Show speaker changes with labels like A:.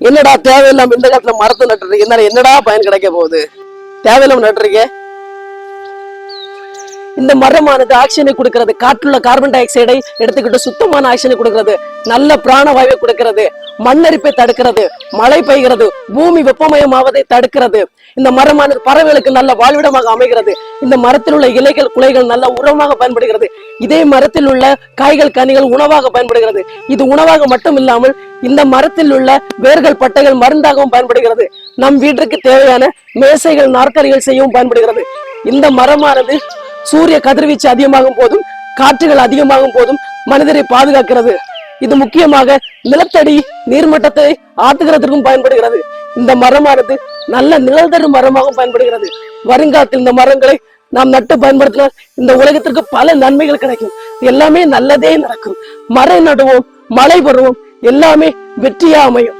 A: என்னடா தேவையில்லாம இந்த காலத்துல மரத்தை நட்டுறீங்க? என்னடா பயன் கிடைக்க போகுது? தேவையில்லாம நட்டுறீங்க? இந்த மரமானது ஆக்சிஜனை கொடுக்கிறது. காற்றுள்ள கார்பன் டை ஆக்சைடை எடுத்துக்கிட்டு சுத்தமான ஆக்சிஜனை கொடுக்கிறது. நல்ல பிராணவாயுவை கொடுக்கிறது. மண்ணரிப்பை தடுக்கிறது. மழை பெய்கிறது. பூமி வெப்பமயமாவதை தடுக்கிறது. இந்த மரமானது பறவைகளுக்கு நல்ல வாழ்விடமாக அமைகிறது. இந்த மரத்தில் உள்ள இலைகள் குலைகள் நல்ல உரமாக பயன்படுகிறது. இதே மரத்தில் உள்ள காய்கள் கனிகள் உணவாக பயன்படுகிறது. இது உணவாக மட்டும் இல்லாமல் இந்த மரத்தில் உள்ள வேர்கள் பட்டைகள் மருந்தாகவும் பயன்படுகிறது. நம் வீட்டிற்கு தேவையான மேசைகள் நாற்காலிகள் செய்யவும் பயன்படுகிறது. இந்த மரமானது சூரிய கதிர்வீச்சு அதிகமாகும் போதும் காற்றுகள் அதிகமாகும் போதும் மனிதரை பாதுகாக்கிறது. இது முக்கியமாக நிலத்தடி நீர்மட்டத்தை ஆற்றுகிறதற்கும் பயன்படுகிறது. இந்த மரமானது நல்ல நிழல் தரும் மரமாகவும் பயன்படுகிறது. வருங்காலத்தில் இந்த மரங்களை நாம் நட்டு பயன்படுத்தினால் இந்த உலகத்திற்கு பல நன்மைகள் கிடைக்கும். எல்லாமே நல்லதே நடக்கும். மரம் நடுவோம் மழை பெறுவோம். எல்லாமே வெற்றியா அமையும்.